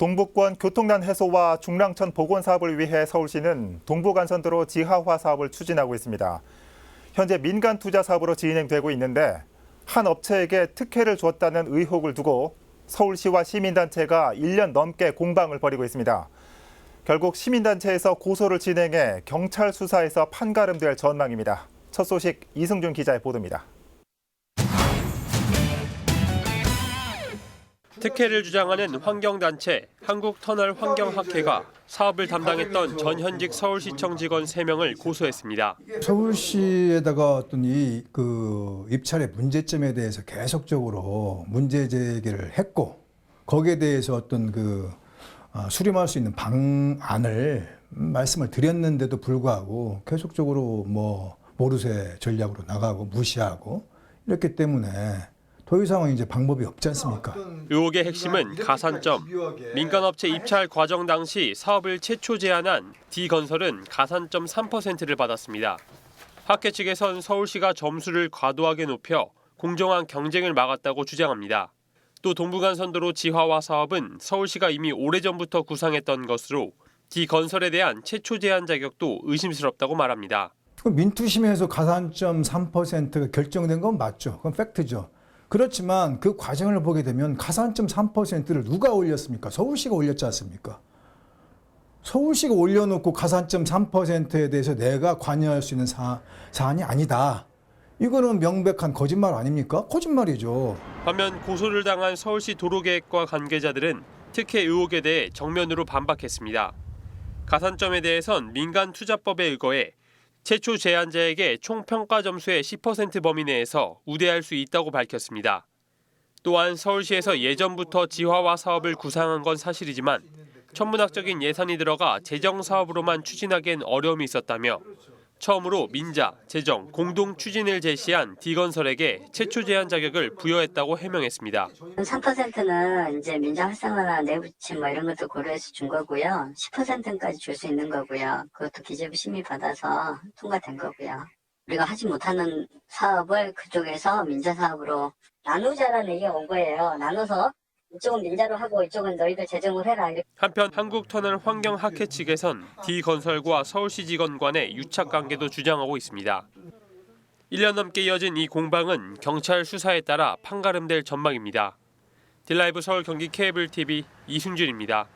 동북권 교통난 해소와 중랑천 복원 사업을 위해 서울시는 동부간선도로 지하화 사업을 추진하고 있습니다. 현재 민간 투자 사업으로 진행되고 있는데 한 업체에게 특혜를 줬다는 의혹을 두고 서울시와 시민단체가 1년 넘게 공방을 벌이고 있습니다. 결국 시민단체에서 고소를 진행해 경찰 수사에서 판가름될 전망입니다. 첫 소식 이승준 기자의 보도입니다. 특혜를 주장하는 환경단체 한국터널 환경학회가 사업을 담당했던 전현직 서울시청 직원 3명을 고소했습니다. 서울시에다가 어떤 이 그 입찰의 문제점에 대해서 계속적으로 문제 제기를 했고 거기에 대해서 어떤 그 아, 수렴할 수 있는 방안을 말씀을 드렸는데도 불구하고 계속적으로 뭐 모르쇠 전략으로 나가고 무시하고 이렇기 때문에 더 이상은 이제 방법이 없지 않습니까? 의혹의 핵심은 가산점. 민간업체 입찰 과정 당시 사업을 최초 제안한 D건설은 가산점 3%를 받았습니다. 학회 측에선 서울시가 점수를 과도하게 높여 공정한 경쟁을 막았다고 주장합니다. 또 동부간선도로 지하화 사업은 서울시가 이미 오래전부터 구상했던 것으로 D건설에 대한 최초 제안 자격도 의심스럽다고 말합니다. 그 민투심에서 가산점 3%가 결정된 건 맞죠. 그건 팩트죠. 그렇지만 그 과정을 보게 되면 가산점 3%를 누가 올렸습니까? 서울시가 올렸지 않습니까? 서울시가 올려놓고 가산점 3%에 대해서 내가 관여할 수 있는 사, 사안이 아니다. 이거는 명백한 거짓말 아닙니까? 거짓말이죠. 반면 고소를 당한 서울시 도로계획과 관계자들은 특혜 의혹에 대해 정면으로 반박했습니다. 가산점에 대해선 민간 투자법에 의거해 최초 제안자에게 총 평가 점수의 10% 범위 내에서 우대할 수 있다고 밝혔습니다. 또한 서울시에서 예전부터 지화화 사업을 구상한 건 사실이지만 천문학적인 예산이 들어가 재정 사업으로만 추진하기엔 어려움이 있었다며 처음으로 민자, 재정, 공동 추진을 제시한 D건설에게 최초 제안 자격을 부여했다고 해명했습니다. 3%는 이제 민자 활성화나 내부침 뭐 이런 것도 고려해서 준 거고요. 10%까지 줄 수 있는 거고요. 그것도 기재부 심의 받아서 통과된 거고요. 우리가 하지 못하는 사업을 그쪽에서 민자 사업으로 나누자라는 얘기가 온 거예요. 나눠서 이쪽은 민자로 하고 이쪽은 너희들 재정을 해라. 이렇게 한편 한국터널 환경학회 측에선 D건설과 서울시 직원 간의 유착 관계도 주장하고 있습니다. 1년 넘게 이어진 이 공방은 경찰 수사에 따라 판가름될 전망입니다. 딜라이브 서울 경기 케이블 TV 이승준입니다.